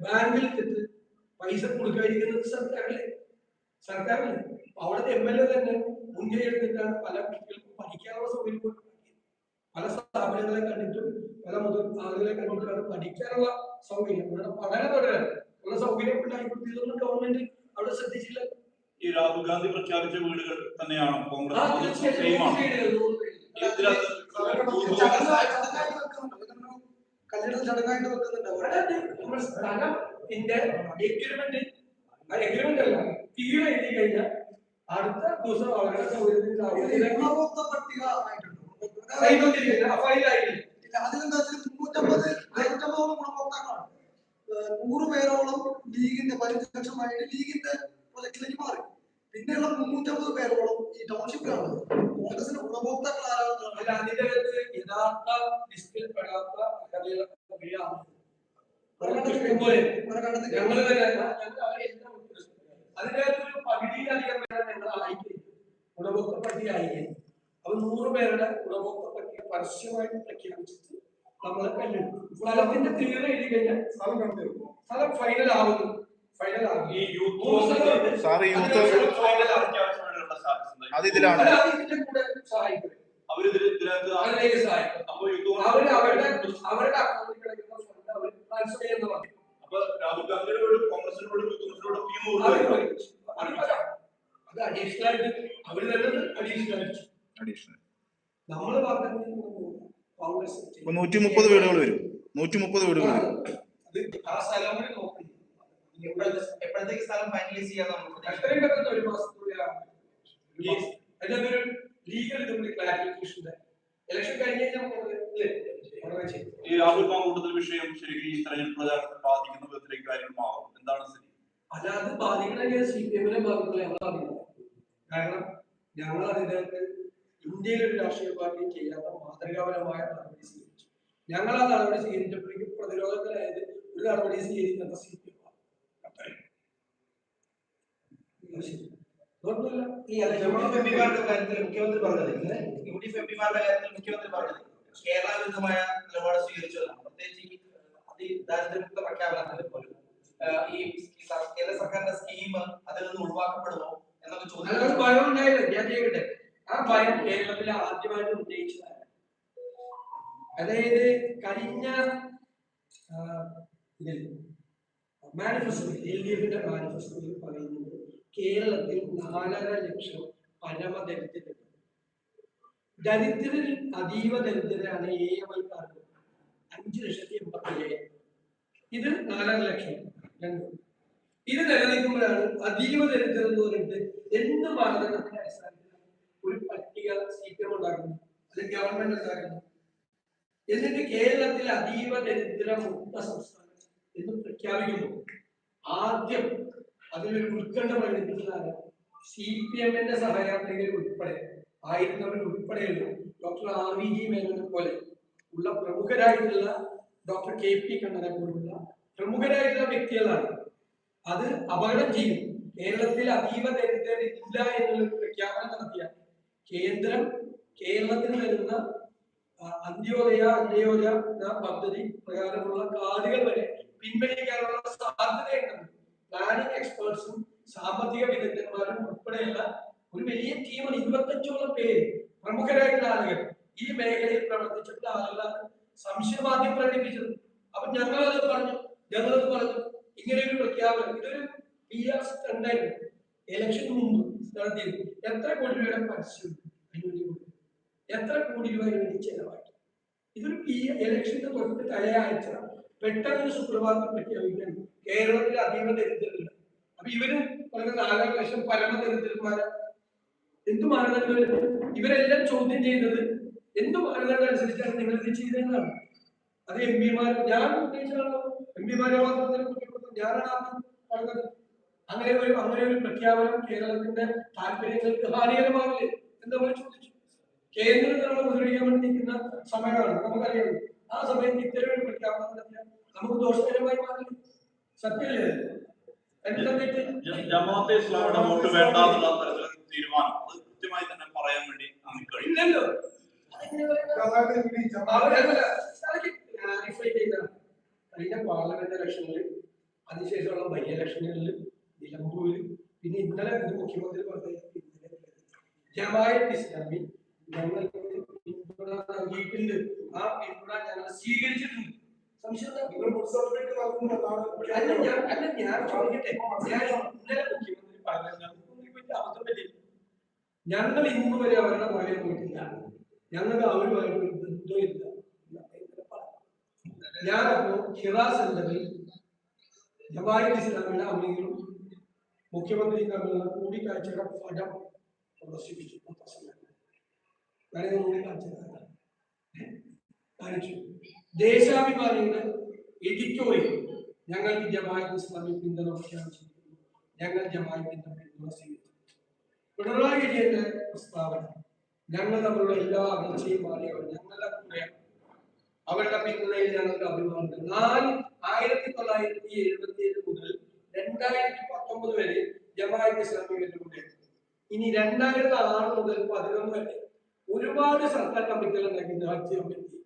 A: ബാങ്കിൽ തെറ്റ് പൈസ കൊടുക്കാതിരിക്കുന്നത് സർക്കാരിലെ. സർക്കാരിലെ. അവിടുത്തെ എം എൽ എ തന്നെ മുൻകൈ എടുത്തിട്ടാണ് പല കുട്ടികൾക്കും പഠിക്കാനുള്ള സൗകര്യം പല സ്ഥാപനങ്ങളെ കണ്ടിട്ടും പല മുതൽ ആളുകളെ പഠിക്കാനുള്ള സൗകര്യം. അവരുടെ പഠനം തുടരാൻ ഉള്ള സൗകര്യം ഗവൺമെന്റ് അവിടെ ശ്രദ്ധിച്ചില്ല.
D: ഈ രാഹുൽ ഗാന്ധി പ്രഖ്യാപിച്ച വീടുകൾ തന്നെയാണ്? കോൺഗ്രസ്
C: കല്യാണം ചടങ്ങായിട്ട് വെക്കുന്നുണ്ട്. അവിടെ.
A: നമ്മുടെ സ്ഥലത്തിന്റെ എഗ്രിമെന്റ് എഗ്രിമെന്റ് അല്ല. തീരെ എഴുതി കഴിഞ്ഞാൽ അടുത്ത ദിവസം അവരുടെ
C: സൗകര്യത്തിൽ പട്ടിക ആയിട്ടുണ്ട്. ഇല്ല, അതിലെന്താ വെച്ചാൽ മുന്നൂറ്റമ്പത് നൂറ്റമ്പതോളം ഗുണഭോക്താക്കളാണ്. നൂറ് പേരോളം ലീഗിന്റെ പതിനഞ്ച് ലക്ഷമായിട്ട് ലീഗിന്റെ പ്രൊജക്റ്റിലേക്ക് മാറി. പിന്നെയുള്ള മുന്നൂറ്റമ്പത് പേരോളം ഈ ടൗൺഷിപ്പിലാണ്. കോൺഗ്രസിന്റെ ഗുണഭോക്താക്കൾ ആരാണെന്നാണ്
A: അതിന്റെ യഥാർത്ഥ ലിസ്റ്റിൽ പെടാത്ത ഞങ്ങൾ. അതിന്റെ ഒരു പകുതിയിലധികം പേരെ ഞങ്ങൾ അയക്കുന്നു ഗുണഭോക്തൃ പട്ടിക അയക്കുന്നു അപ്പൊ നൂറ് പേരുടെ ഗുണഭോക്തൃ പരസ്യമായിട്ട് പ്രഖ്യാപിച്ചിട്ട് നമ്മളെ കല്ലെടുക്കും സ്ഥലത്തിന്റെ തീരെ എഴുതി കഴിഞ്ഞാൽ സ്ഥലം കണ്ടെടുക്കും സ്ഥലം ഫൈനൽ ആവുന്നു. ഫൈനൽ ആകും
D: ഈ യൂത്ത്.
E: Sir youth? അത് ഇതിലാണ്.
A: ഇതിന്റെ കൂടെ സഹായിക്കും. അവരുടെ അക്കൗണ്ടിൽ കിടക്കുന്ന ഫണ്ട് അവർ ട്രാൻസ്ഫർ ചെയ്യുന്ന
D: അപ്പൊ രാഹുൽ ഗാന്ധിയുടെ കോൺഗ്രസിനോട്
A: അത് അഡീഷണൽ ആയിട്ട് അവർ തരുന്നത് അഡീഷണൽ ആയിട്ട്.
E: അഡീഷണൽ.
A: നമ്മൾ കോൺഗ്രസ്
E: നൂറ്റി മുപ്പത് വീടുകൾ വരും. നൂറ്റി മുപ്പത് വീടുകൾ വരും.
A: അത് ആ സ്ഥലം കൂടി നോക്കി
B: എപ്പോഴത്തേക്ക് സ്ഥലം ഫൈനലൈസ് ചെയ്യാൻ നമുക്ക്
A: ഒരു അതിനൊരു ലീഗൽ ക്ലാരിഫിക്കേഷൻ ഇലക്ഷൻ കഴിഞ്ഞ് കഴിഞ്ഞാൽ നമുക്ക് ഇല്ലേ? വളരെ ചെയ്യും.
D: ഈ രാഹുൽ മാങ്കൂട്ടത്തിൽ വിഷയം ശരിക്കും ഈ തെരഞ്ഞെടുപ്പ് പ്രചാരണത്തെ ബാധിക്കുന്ന വിധത്തിലേക്ക് കാര്യങ്ങൾ മാറും എന്താണ് സ്ഥിതി?
A: അല്ല അത് ബാധിക്കണമെങ്കിൽ സി പി എമ്മിനെ ബാധിക്കില്ല ഞങ്ങൾ അറിയില്ല. കാരണം ഞങ്ങൾ അതിനകത്ത് ഇന്ത്യയിലെ ഒരു രാഷ്ട്രീയ പാർട്ടി ചെയ്യാത്ത മാതൃകാപരമായ നടപടി സ്വീകരിച്ചു. ഞങ്ങൾ ആ നടപടി സ്വീകരിച്ചപ്പോഴേക്കും പ്രതിരോധത്തിലായത് ഒരു നടപടി സ്വീകരിക്കുന്ന സി പി എം
B: കാര്യത്തിൽ മുഖ്യമന്ത്രി പറഞ്ഞത് യു ഡി എഫ് എംപിമാരുടെ കാര്യത്തിൽ മുഖ്യമന്ത്രി പറഞ്ഞത് കേരള വിരുദ്ധമായ നിലപാട് സ്വീകരിച്ചതാണ്. പ്രത്യേകിച്ച് ഈ അതിദാരിദ്ര്യമുക്ത പ്രഖ്യാപനത്തിൽ പോലും ഈ കേന്ദ്ര സർക്കാരിന്റെ സ്കീം അതിൽ നിന്ന് ഒഴിവാക്കപ്പെടുമോ എന്നൊക്കെ ചോദിച്ചു
A: ഞാൻ ചെയ്യട്ടെ ആ ഭയം കേരളത്തിൽ ആദ്യമായിട്ട് ഉന്നയിച്ചതാണ്. അതായത് കഴിഞ്ഞ ഇതിൽ മാനിഫെസ്റ്റോയിൽ എൽ ഡി എഫിന്റെ മാനിഫെസ്റ്റോയിൽ പറയുന്നത് കേരളത്തിൽ നാലര ലക്ഷം പരമദരിദ്രരുണ്ട് ദരിദ്രരിൽ അതീവ ദരിദ്രരാണ് എ ഐക്കാർക്ക് അഞ്ച് ലക്ഷത്തി എൺപത്തി ഏഴ് ഇത് നാലര ലക്ഷം. രണ്ടും. ഇത് നിലനിൽക്കുമ്പോഴാണ് അതീവ ദരിദ്രം എന്ന് പറഞ്ഞിട്ട് എന്ത് മാനദണ്ഡത്തിന്റെ അടിസ്ഥാനത്തിൽ ഒരു പട്ടിക സി പി ഉണ്ടാക്കുന്നു. അത് ഗവൺമെന്റ് ഉണ്ടാക്കുന്നു. എന്നിട്ട് കേരളത്തിൽ അതീവ ദരിദ്ര മുക്ത സംസ്ഥാനം എന്ന് പ്രഖ്യാപിക്കുന്നു. ആദ്യം അതിലൊരു ഉത്കണ്ഠ പ്രകടിപ്പിച്ചതാണ് സി പി എമ്മിന്റെ സഹയാത്രികർ ഉൾപ്പെടെ. ആയിരുന്നവർ ഉൾപ്പെടെയുള്ള ഡോക്ടർ ആർ വി ജി മേനോനെ പോലെ ഉള്ള പ്രമുഖരായിട്ടുള്ള ഡോക്ടർ കെ പി കണ്ണനെ പോലുള്ള പ്രമുഖരായിട്ടുള്ള വ്യക്തികളാണ്. അത് അപകടം ചെയ്യും കേരളത്തിൽ അതീവ ദരിദ്രരില്ല എന്നുള്ള പ്രഖ്യാപനം നടത്തിയ കേന്ദ്രം കേരളത്തിന് വരുന്ന അന്ത്യോദയ അന്ത്യോദയ പദ്ധതി പ്രകാരമുള്ള കാർഡുകൾ വരെ. പിൻവലിക്കാനുള്ള സാധ്യതയുണ്ടെന്ന് പ്ലാനിംഗ് എക്സ്പേർട്സും സാമ്പത്തിക വിദഗ്ധന്മാരും ഉൾപ്പെടെയുള്ള ഒരു വലിയ ടീമാണ് ഇരുപത്തഞ്ചോളം പേര് പ്രമുഖരായിട്ടുള്ള ആളുകൾ ഈ മേഖലയിൽ പ്രവർത്തിച്ചിട്ടുള്ള ആളുകളാണ് സംശയമാദ്യം പ്രകടിപ്പിച്ചത് അപ്പൊ ഞങ്ങളത് പറഞ്ഞു ഞങ്ങളത് പറഞ്ഞു ഇങ്ങനെ ഒരു പ്രഖ്യാപനം ഇതൊരു പി ആർ സ്റ്റണ്ടായിരുന്നു ഇലക്ഷന് മുമ്പ് നടത്തിയത് എത്ര കോടി രൂപയുടെ പരസ്യം അതിനുവേണ്ടി കൊടുത്തു എത്ര കോടി രൂപ അതിന് വേണ്ടി ചെലവാക്കി ഇതൊരു പി ഇലക്ഷന്റെ തൊട്ട് തലയാഴ്ച സുപ്രഭാതം പ്രഖ്യാപിക്കാൻ കേരളത്തിൽ അതീവ ദരിദ്രരുണ്ട് അപ്പൊ ഇവർ പറഞ്ഞ നാലാം ലക്ഷം പരമദരിദ്രന്മാരെ എന്തു മാനദണ്ഡം ഇവരെല്ലാം ചോദ്യം ചെയ്യുന്നത് എന്ത് മാനദണ്ഡം അനുസരിച്ചാണ് നിങ്ങൾ ഇത് ചെയ്തതെന്നാണ്. അത് എം പിമാർ ഞാൻ ഉന്നയിച്ചതാണോ എം പിമാരെ മാത്രം ഞാനാണ് അങ്ങനെ ഒരു അങ്ങനെ ഒരു പ്രഖ്യാപനം കേരളത്തിന്റെ താല്പര്യങ്ങൾക്ക് ഹാനികരമാകില്ലേ എന്ന് നമ്മൾ ചോദിച്ചു? കേന്ദ്രം മുദ്രടിക്കാൻ വേണ്ടി നിൽക്കുന്ന സമയമാണ്. നമുക്കറിയാം. ആ സമയത്ത് ഇത്തരം ഒരു പ്രഖ്യാപനം നടത്തിയാൽ നമുക്ക് ദോഷകരമായി മാറി.
D: ജ- ജമാഅത്തെ ഇസ്ലാമിയുടെ വോട്ട് വേണ്ട എന്നുള്ള തരത്തിലുള്ള തീരുമാനം. അത് കൃത്യമായി തന്നെ പറയാൻ വേണ്ടി നമുക്ക് കഴിയും.
A: ഇല്ലല്ലോ. അതെങ്ങനെ പറയാ? അവരല്ല, അതൊക്കെ clarify ചെയ്തതാണ്. കഴിഞ്ഞ പാർലമെന്റ് ഇലക്ഷനിൽ അതിനുശേഷമുള്ള ബൈ ഇലക്ഷനുകളിൽ നിലമ്പൂരിൽ പിന്നെ ഇന്നലെ മുഖ്യമന്ത്രി പറഞ്ഞ ജമായത്ത് ഇസ്ലാമി ഞങ്ങൾ പിന്തുണ നൽകിയിട്ടുണ്ട്. ആ പിന്തുണ ഞങ്ങൾ സ്വീകരിച്ചിട്ടുണ്ട്. അല്ല ഞാൻ അല്ല ഞാൻ ചോദിക്കട്ടെ. ഞാൻ ഇന്നലെ മുഖ്യമന്ത്രി അബദ്ധം പറ്റില്ല ഞങ്ങൾ ഇന്ന് വരെ അവരുടെ പുറകെ പോയിട്ടില്ല. ഞങ്ങൾക്ക് അവരുമായിട്ട് ഒരു ബന്ധമില്ല ഞാനപ്പോ ഹിറാ സെന്ററിൽ ജമാഅത്ത് ഇസ്ലാമിയുടെ അമീറും മുഖ്യമന്ത്രിയും തമ്മിലുള്ള കൂടിക്കാഴ്ചയുടെ ഫലം പ്രദർശിപ്പിച്ചു. കൂടിക്കാഴ്ച കാണാം. കാണിച്ചു. ദേശാഭിമാനിയുടെ എഡിറ്റോറിയൽ ഞങ്ങൾ ജമാഅത്ത് ഇസ്ലാമി പിന്തുണ ഞങ്ങൾ ജമാഅത്തിന്റെ പിന്തുണ സ്വീകരിച്ചു. പിണറായി വിജയന്റെ പ്രസ്താവന ഞങ്ങൾ തമ്മിലുള്ള എല്ലാ അകർച്ചയും മാറിയവർ ഞങ്ങളുടെ കൂടെ അവരുടെ പിന്തുണയിൽ ഞങ്ങൾക്ക് അഭിമാനമുണ്ട്. നാല് ആയിരത്തി തൊള്ളായിരത്തി എഴുപത്തി ഏഴ് മുതൽ രണ്ടായിരത്തി പത്തൊമ്പത് വരെ ജമാഅത്ത് ഇസ്ലാമിയുടെ കൂടെ ഇനി രണ്ടായിരത്തി ആറ് മുതൽ പതിനൊന്ന് വരെ ഒരുപാട് സർക്കാർ കമ്മിറ്റികൾ ഉണ്ടാക്കി. ഹജ്ജ് കമ്മിറ്റി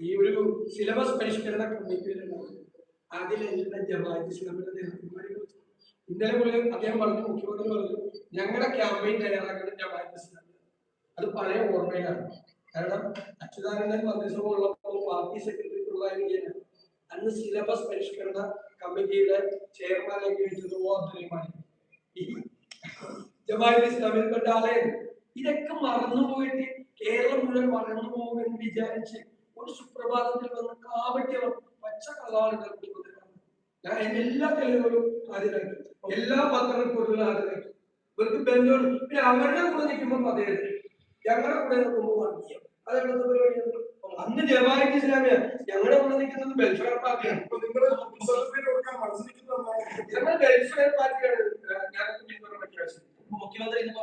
A: ഈ ഒരു സിലബസ് പരിഷ്കരണ കമ്മിറ്റി അതിലെല്ലാം ഇന്നലെ പോലും അദ്ദേഹം പറഞ്ഞു മുഖ്യമന്ത്രി പറഞ്ഞു ഞങ്ങളുടെ ക്യാമ്പയിൻ തയ്യാറാക്കുന്നത് ജമാഅത്ത് ഇസ്ലാം അത് പഴയ ഓർമ്മയിലാണ്. കാരണം അച്യുതാനന്ദൻ മന്ത്രിസഭ ഉള്ളപ്പോൾ പാർട്ടി സെക്രട്ടറി വിജയൻ അന്ന് സിലബസ് പരിഷ്കരണ കമ്മിറ്റിയുടെ ചെയർമാനാക്കി വെച്ചത് ഓ ഈ ജമാഅത്ത് ഇസ്ലാമിൽപ്പെട്ട ആളെയാണ് ഇതൊക്കെ മറന്നുപോയിട്ട് കേരളം മുഴുവൻ മറന്നു പോകുമെന്ന് വിചാരിച്ച് ഒരു സുപ്രഭാതത്തിൽ വന്ന് കാപട്യവർ പച്ച കള്ളാളുകൾ ഞാൻ എല്ലാ തെളിവുകളും ഹാജരാക്കി എല്ലാ പത്ര റിപ്പോർട്ടുകളും ഹാജരാക്കി ഇവർക്ക് ബന്ധമുണ്ട് പിന്നെ അവരുടെ കൂടെ നിൽക്കുമ്പോൾ അതേ ഞങ്ങളുടെ കൂടെ നിൽക്കുമ്പോൾ വർഗീയം അതെവിടുത്തെ പരിപാടിയാണ് അന്ന് ജമാഅത്ത് ഇസ്ലാമിയ. ഞങ്ങളുടെ കൂടെ നിൽക്കുന്നത് വെൽഫെയർ പാർട്ടിയാണ്. വെൽഫെയർ പാർട്ടിയാണ്.
B: മുഖ്യമന്ത്രി ഇന്നിപ്പോ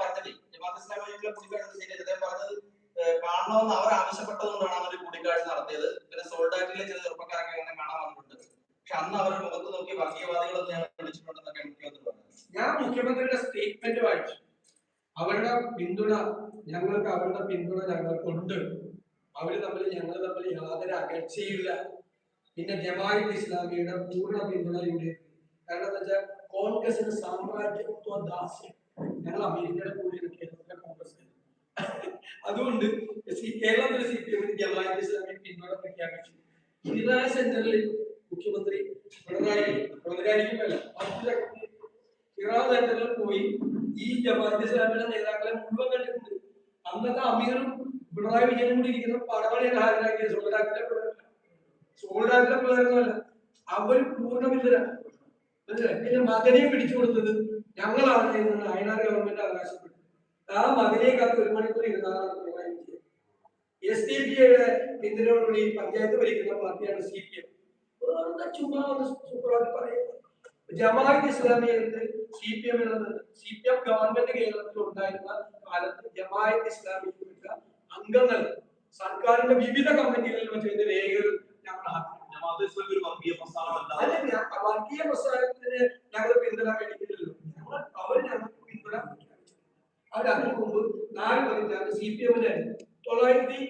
B: പറഞ്ഞത് ജമാഅത്ത് ഇസ്ലാമിയുടെ പറഞ്ഞത് കാണണമെന്ന് അവർ ആവശ്യപ്പെട്ടതുകൊണ്ടാണ് അവർ കൂടിക്കാഴ്ച നടത്തിയത്. പിന്നെ സോൾഡാറ്റിലെ ചില ചെറുപ്പക്കാരൊക്കെ അങ്ങനെ കാണാൻ വന്നിട്ടുണ്ട്. പക്ഷെ അന്ന് അവരുടെ മുഖത്ത് നോക്കി വർഗീയവാദികളൊന്നും ഞാൻ വിളിച്ചിട്ടുണ്ടെന്നൊക്കെ മുഖ്യമന്ത്രി പറഞ്ഞത്
A: ഞാൻ മുഖ്യമന്ത്രിയുടെ സ്റ്റേറ്റ്മെന്റ് വായിച്ചു. അവരുടെ പിന്തുണ ഞങ്ങൾക്ക് അവരുടെ പിന്തുണ ഞങ്ങൾക്കുണ്ട്. അവർ തമ്മിൽ ഞങ്ങൾ തമ്മിൽ യാതൊരു അകൽച്ചയില്ല പിന്നെ ജമാഅത്ത് ഇസ്ലാമിയുടെ പൂർണ പിന്തുണ ഇവിടെ. കാരണം എന്താ വെച്ചാൽ കോൺഗ്രസിന് സാമ്രാജ്യത്വ ദാസ്യം ഞങ്ങൾ അമേരിക്കയുടെ കൂടെ അതുകൊണ്ട് കേരളത്തിലെ സി പി എമ്മിന് ജമാഅത്ത് ഇസ്ലാമി പിന്തുണ പ്രഖ്യാപിച്ചു ഹിറാ സെന്ററിൽ മുഖ്യമന്ത്രി പിണറായി സെന്ററിൽ പോയി ഈ ജമാഅത്ത് ഇസ്ലാമിയുടെ നേതാക്കളെ മുഴുവൻ കണ്ടിട്ടുണ്ട്. അന്നത്തെ അമീറും പിണറായി വിജയനും കൂടി ഇരിക്കുന്ന പടവളിയാണ് ഹാജരാക്കിയത് സോൾഡാക്കിലെ പിള്ളേരല്ല. പിള്ളേരൊന്നുമല്ല. അവർ പൂർണമില്ല പിന്നെ മകനെ പിടിച്ചു കൊടുത്തത് ഞങ്ങളാണ് എന്ന് വയനാട് ഗവൺമെന്റ് അവകാശപ്പെട്ടു. ആ ഒരു മണിക്കൂർ Pinarayi Vijayan S D P ഐയുടെ പിന്തുണയോടുകൂടി പഞ്ചായത്ത് ഭരിക്കുന്ന പാർട്ടിയാണ് C P M Jamaat government കേരളത്തിൽ ഉണ്ടായിരുന്ന അംഗങ്ങൾ സർക്കാരിന്റെ വിവിധ കമ്മിറ്റികളിൽ വെച്ച് രേഖകൾ ഞങ്ങൾ ആക്കി
D: ജമാഅത്ത് ഇസ്ലാമി ഒരു വർഗീയ പ്രസ്ഥാനമല്ല
A: അല്ല ഞാൻ വർഗീയ പ്രസ്ഥാനത്തിന് ഞങ്ങൾ പിന്തുണ മേടിക്കുന്നില്ലല്ലോ ഞങ്ങൾ അവർ ഞങ്ങൾക്ക് പിന്തുണ പ്രഖ്യാപിച്ചു അവർ അതിനു മുമ്പ് നാല് പതിറ്റാണ്ട് സി പി എമ്മിനായിരുന്നു തൊള്ളായിരത്തി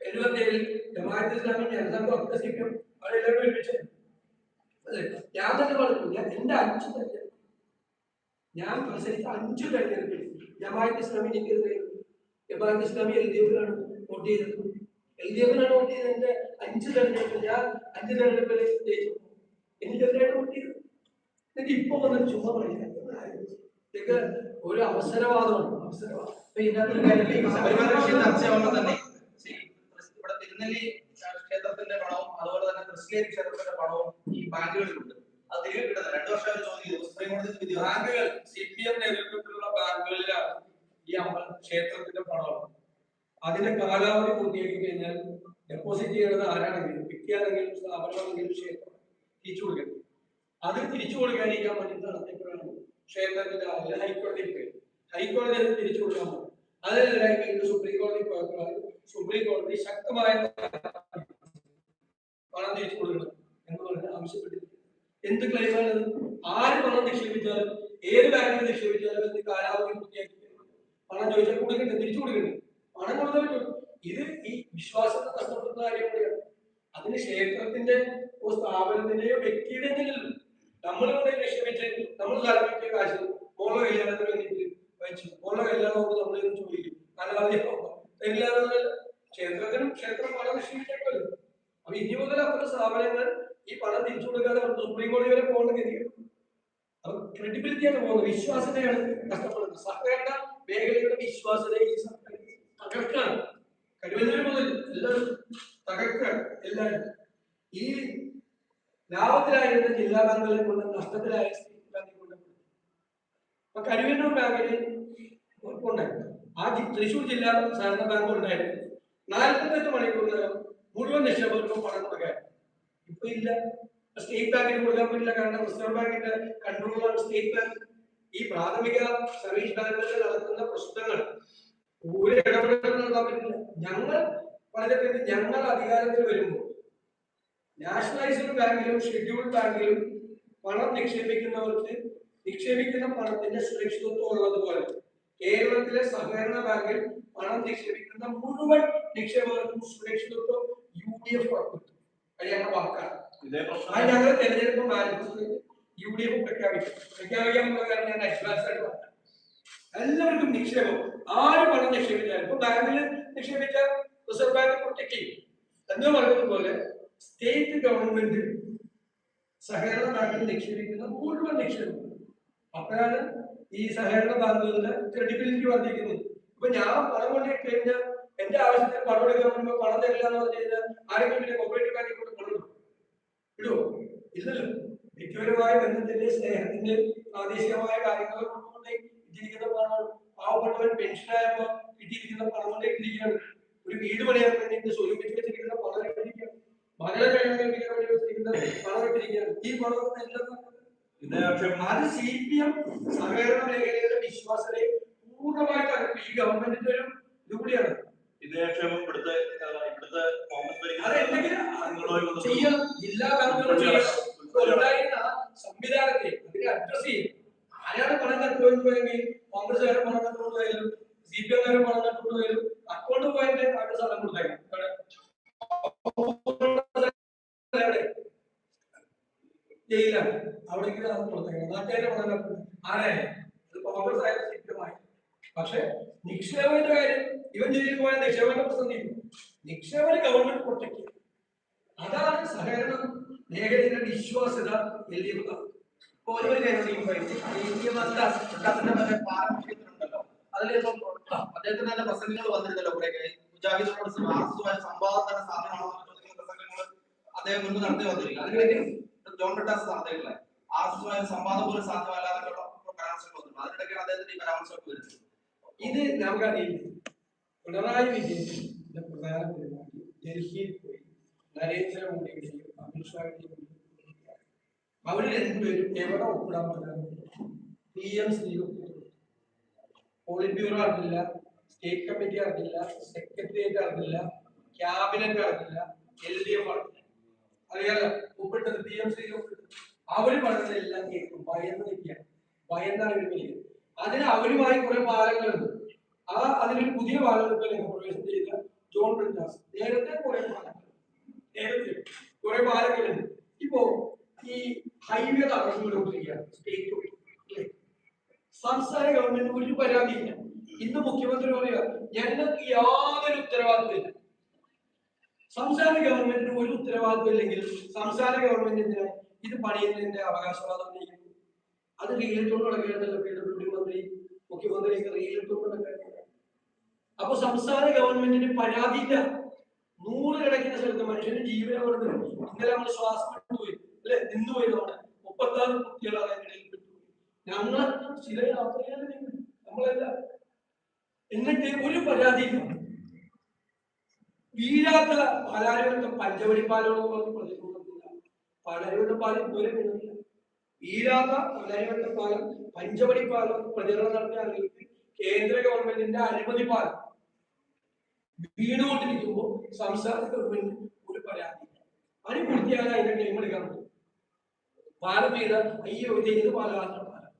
A: എഴുപത്തി ഏഴിൽ ജമാഅത്ത് ഇസ്ലാമി ജനസംഘം ഒക്കെ സി പി എം അവരെല്ലാം ഒരുമിച്ച് അതെ ഞാൻ തന്നെ പറഞ്ഞു ഞാൻ എന്റെ അഞ്ച് തെരഞ്ഞെടുപ്പ് ഞാൻ മത്സരിച്ച അഞ്ച് തെരഞ്ഞെടുപ്പിൽ ജമാഅത്ത് ഇസ്ലാമി എനിക്കെതിരെ ജമാഅത്ത് ഇസ്ലാമി എൽ ഡി എഫിലാണ് വോട്ട് ചെയ്തത് എൽ ഡി എഫിനാണ് വോട്ട് ചെയ്തത് എന്റെ അഞ്ച് തെരഞ്ഞെടുപ്പ് ഞാൻ അഞ്ച് തെരഞ്ഞെടുപ്പിൽ ജയിച്ചു എനിക്കെതിരായിട്ട് വോട്ട് ചെയ്തു എന്നിട്ട് ഇപ്പൊ വന്നിട്ട് ചുമ്മാ പറയാം ഇതൊക്കെ ഒരു അവസരവാദമാണ് അവസരവാദം
B: അപ്പൊ ഇതിനകത്ത് ഒരു കാര്യം ഈ ശബരിമല വിഷയം ചർച്ചയാവുമ്പോൾ തന്നെ ഈ ഇവിടെ തിരുനെല്ലി ക്ഷേത്രത്തിന്റെ പണവും അതുപോലെ തന്നെ തൃശ്ശേരി ക്ഷേത്രത്തിന്റെ പണവും ഈ ബാങ്കുകളിലുണ്ട് അത് തിരികെ കിട്ടുന്നത് രണ്ടു വർഷം അവർ ചോദ്യം ചെയ്തു സുപ്രീം കോടതി വിധി വന്നു.
A: ബാങ്കുകൾ സി പി എം നേതൃത്വത്തിലുള്ള ബാങ്കുകളിലാണ് ഈ അമ്പല ക്ഷേത്രത്തിന്റെ പണം അതിന്റെ കാലാവധി പൂർത്തിയാക്കി കഴിഞ്ഞാൽ ഡെപ്പോസിറ്റ് ചെയ്യുന്നത് ആരാണെങ്കിലും വ്യക്തിയാണെങ്കിലും സ്ഥാപനമാണെങ്കിലും ക്ഷേത്രം തിരിച്ചു കൊടുക്കണം അത് തിരിച്ചു കൊടുക്കാതിരിക്കാൻ പറ്റുന്ന നടത്തിയപ്പോഴാണ് ക്ഷേത്രത്തിന്റെ ആളുകൾ ഹൈക്കോടതിയിൽ ഹൈക്കോടതി അത് തിരിച്ചു കൊടുക്കാൻ പറ്റും അതിനെതിരായി സുപ്രീം കോടതി പോയപ്പോഴാണ് സുപ്രീം കോടതി ശക്തമായ പണം തിരിച്ചു കൊടുക്കണം എന്ന് പറഞ്ഞ് ആവശ്യപ്പെട്ടിരിക്കുന്നത് എന്ത് ക്ലെയിമാണ് ആര് പണം നിക്ഷേപിച്ചാലും ഏത് ബാങ്കിൽ നിക്ഷേപിച്ചാലും എന്ത് കാലാവധി പൂർത്തിയാക്കി പണം ചോദിച്ചാൽ കൊടുക്കണ്ടേ? തിരിച്ചു കൊടുക്കണ്ടേ? പണം കൊടുത്താൽ ഇത് ഈ വിശ്വാസത്തെ നഷ്ടപ്പെടുന്ന കാര്യം കൂടിയാണ്. അതിന് ക്ഷേത്രത്തിന്റെ സ്ഥാപനത്തിന്റെയോ വ്യക്തിയുടെ നമ്മൾ ഇവിടെ നിക്ഷേപിച്ച് നമ്മൾ സ്ഥലം കാശ് മോളെ കല്യാണത്തിന് വേണ്ടിയിട്ട് വെച്ചു. മോളെ കല്യാണം നമ്മൾ ഇന്ന് ചോദിക്കും കാലാവധി തരില്ല എന്നല്ല ക്ഷേത്രത്തിനും ക്ഷേത്രം പണം നിക്ഷേപിച്ചേക്കുമല്ലോ അപ്പൊ ഇനി മുതൽ അത്തരം സ്ഥാപനങ്ങൾ ഈ പണം തിരിച്ചു കൊടുക്കാതെ സുപ്രീം കോടതി വരെ പോകേണ്ട ഗതിയാണ് അവർ ക്രെഡിബിലിറ്റിയാണ് പോകുന്നത് വിശ്വാസ്യതയാണ് നഷ്ടപ്പെടുന്നത് സഹകരണ മേഖലയുടെ വിശ്വാസ്യത ഈ സർക്കാർ തകർക്കാണ്. കഴിവന്നൂർ മുതൽ എല്ലാവരും തകർക്കാണ് എല്ലാവരും. ഈ ലാഭത്തിലായിരുന്ന ജില്ലാ ബാങ്കുകളെ കൊണ്ട് നഷ്ടത്തിലായ അപ്പൊ കരുവന്നൂർ ബാങ്കിന് ഉണ്ടായിരുന്നു ആ തൃശൂർ ജില്ലാ സഹകരണ ബാങ്ക് ഉണ്ടായിരുന്നു. നാൽപ്പത്തെട്ട് മണിക്കൂറിനകം മുഴുവൻ നിക്ഷേപകർക്കും പണം കൊടുക്കാൻ. ഇപ്പൊ ഇല്ല. സ്റ്റേറ്റ് ബാങ്കിന് കൊടുക്കാൻ പറ്റില്ല കാരണം റിസർവ് ബാങ്കിന്റെ കൺട്രോളാണ് സ്റ്റേറ്റ് ബാങ്ക് ഈ പ്രാഥമിക സർവീസ് ബാങ്കുകളിൽ നടക്കുന്ന പ്രശ്നങ്ങൾ ഒരു ഇടപെടലും നടത്താൻ പറ്റില്ല ഞങ്ങൾ പറഞ്ഞിട്ടുണ്ട് ഞങ്ങൾ അധികാരത്തിൽ വരുമ്പോൾ നാഷണലൈസ്ഡ് ബാങ്കിലും ഷെഡ്യൂൾഡ് ബാങ്കിലും പണം നിക്ഷേപിക്കുന്നവർക്ക് നിക്ഷേപിക്കുന്ന പണത്തിന്റെ സുരക്ഷിതത്വം ഉള്ളതുപോലെ കേരളത്തിലെ സഹകരണ ബാങ്കിൽ പണം നിക്ഷേപിക്കുന്ന മുഴുവൻ നിക്ഷേപകർക്കും സുരക്ഷിതത്വം യു ഡി എഫ് ഉറപ്പുവരുത്തും അത് ഞങ്ങളുടെ വാക്കാണ്
D: ഇതേ
A: തെരഞ്ഞെടുപ്പ് യു ഡി എഫ് പ്രഖ്യാപിക്കും എല്ലാവർക്കും നിക്ഷേപം. ആര് പണം നിക്ഷേപിച്ചാലും ഇപ്പൊ ബാങ്കിൽ നിക്ഷേപിച്ച റിസർവ് ബാങ്ക് പ്രൊട്ടക്ട് ചെയ്യും എന്ന് സ്റ്റേറ്റ് ഗവൺമെന്റ് സഹകരണ ബാങ്കിൽ നിക്ഷേപിക്കുന്ന മുഴുവൻ നിക്ഷേപം. അപ്പോഴാണ് ഈ സഹകരണ ബാങ്കുകളുടെ ക്രെഡിബിലിറ്റി വർദ്ധിക്കുന്നത്. ഇപ്പൊ ഞാൻ പണം കൊണ്ടിട്ട് കഴിഞ്ഞാൽ എന്റെ ആവശ്യത്തിന് പണം എടുക്കാൻ പണം തരില്ല എന്ന് പറഞ്ഞു കഴിഞ്ഞാൽ ആരെങ്കിലും പിന്നെ കോപ്പറേറ്റീവ് ബാങ്കിൽ. ഇടുവോ ഇല്ലല്ലോ വ്യക്തിപരമായ ബന്ധത്തിന്റെ സ്നേഹത്തിന്റെ പ്രാദേശികമായ കാര്യങ്ങൾ കൊണ്ടുകൊണ്ട് ഇട്ടിരിക്കുന്ന പണം പാവപ്പെട്ടവൻ പെൻഷനായപ്പോ കിട്ടിയിരിക്കുന്ന പണം കൊണ്ട് ഇട്ടിരിക്കുകയാണ് ഒരു വീട് പണിയാൻ വേണ്ടി സ്വരൂപിച്ച് വെച്ചിരിക്കുന്ന പണം ഇട്ടിരിക്കുകയാണ് മകളെ കഴിയാൻ വേണ്ടി വെച്ചിരിക്കുന്ന പണം ഇട്ടിരിക്കുകയാണ് ഈ പണം എല്ലാം സി പി എം സഹകരണ മേഖലയിലെ വിശ്വാസത്തെ പൂർണമായിട്ട് ഈ ഗവൺമെന്റിന്റെ ഒരു
B: Yes. ആർസുമായി സംവാദം പോലും സാധ്യമല്ലാതെ വന്നിട്ടുണ്ട്. അതിനിടയ്ക്കാണ് അദ്ദേഹത്തിന്റെ ഈ പരാമർശമൊക്കെ വരുന്നത്.
A: ഇത് നമുക്കറിയില്ല. പിണറായി വിജയന്റെ പ്രധാന പരിപാടി ഡൽഹിയിൽ പോയി നരേന്ദ്രമോദിയുടെയും അമിത്ഷായുടെയും അവർ രണ്ടുപേരും എവിടെ ഒപ്പിടാൻ പോളിറ്റ് ബ്യൂറോ അറിഞ്ഞില്ല സ്റ്റേറ്റ് കമ്മിറ്റി അറിഞ്ഞില്ല സെക്രട്ടേറിയറ്റ് അറിഞ്ഞില്ല ക്യാബിനറ്റ് അറിഞ്ഞില്ല എൽ ഡി എഫ് അറിഞ്ഞില്ല. അറിയാലോ? ഒപ്പിട്ടത് പി എം അവർ പറഞ്ഞതെല്ലാം കേൾക്കും. ഭയന്ന് നിൽക്കുക. ഭയന്നാണ് ഇവർ അതിന് അവരുമായി കുറെ പാലങ്ങളുണ്ട്. ആ അതിലൊരു പുതിയ പാലങ്ങൾക്ക് പ്രവേശനം ചെയ്ത ജോൺ ബ്രിട്ടാസ് നേരത്തെ കുറെ പാലങ്ങൾ. നേരത്തെ കുറെ പാലങ്ങളുണ്ട്. ഇപ്പോ ഈ ഹൈവേ തടസ്സമുകൊണ്ടിരിക്കുകയാണ് സ്റ്റേറ്റ്? സംസ്ഥാന ഗവൺമെന്റ് ഒരു പരാതിയില്ല. ഇന്ന് മുഖ്യമന്ത്രി പറയുക ഞങ്ങൾക്ക് യാതൊരു ഉത്തരവാദിത്തമില്ല സംസ്ഥാന ഗവൺമെന്റിന് ഒരു ഉത്തരവാദിത്വം ഇല്ലെങ്കിൽ സംസ്ഥാന ഗവൺമെന്റിന് ഇത് പണിയുന്നതിന്റെ അവകാശവാദം ഉന്നയിക്കുന്നു അത് റീലിട്ടുകൊണ്ട് നടക്കുകയാണല്ലോ പി ഡബ്ല്യു മന്ത്രി മുഖ്യമന്ത്രിയൊക്കെ റീലിട്ടുകൊണ്ട് അപ്പൊ സംസ്ഥാന ഗവൺമെന്റിന് പരാതിയില്ല. നൂറുകണക്കിന് സ്ഥലത്ത് മനുഷ്യന് ജീവനം കൊടുത്തു ഇന്നലെ നമ്മൾ ശ്വാസം പോയി അല്ലെ? നിന്നുപോയി നമ്മുടെ മുപ്പത്തി ആറ് കുട്ടികളാണ് അതിനിടയിൽ പെട്ടുപോയി ഞങ്ങൾ ചില യാത്രയാണ് നമ്മളല്ല എന്നിട്ട് ഒരു പരാതിയില്ല. വീഴാത്ത പാലാരിവട്ടം പഞ്ചവടിപ്പാലോട് പാലോളം പ്രതികൂലത്തില്ല പാലാരിവട്ടം പാലം ദൂരം വീണില്ല ഈരാത പലരുടെ പാലം പഞ്ചവടിപ്പാലം പ്രചരണം നടത്തിയ കേന്ദ്ര ഗവൺമെന്റിന്റെ അനുമതി പാലം വീട് കൊണ്ടിരിക്കുമ്പോൾ സംസ്ഥാന ഗവൺമെന്റ് ഒരു പരാതി. അതിന് പൂർത്തിയാകാൻ അതിന്റെ ടൈം എടുക്കാൻ പറ്റും. പാലം ചെയ്ത അയ്യോ ഇത് ഏത് പാലമാണ് പാലം.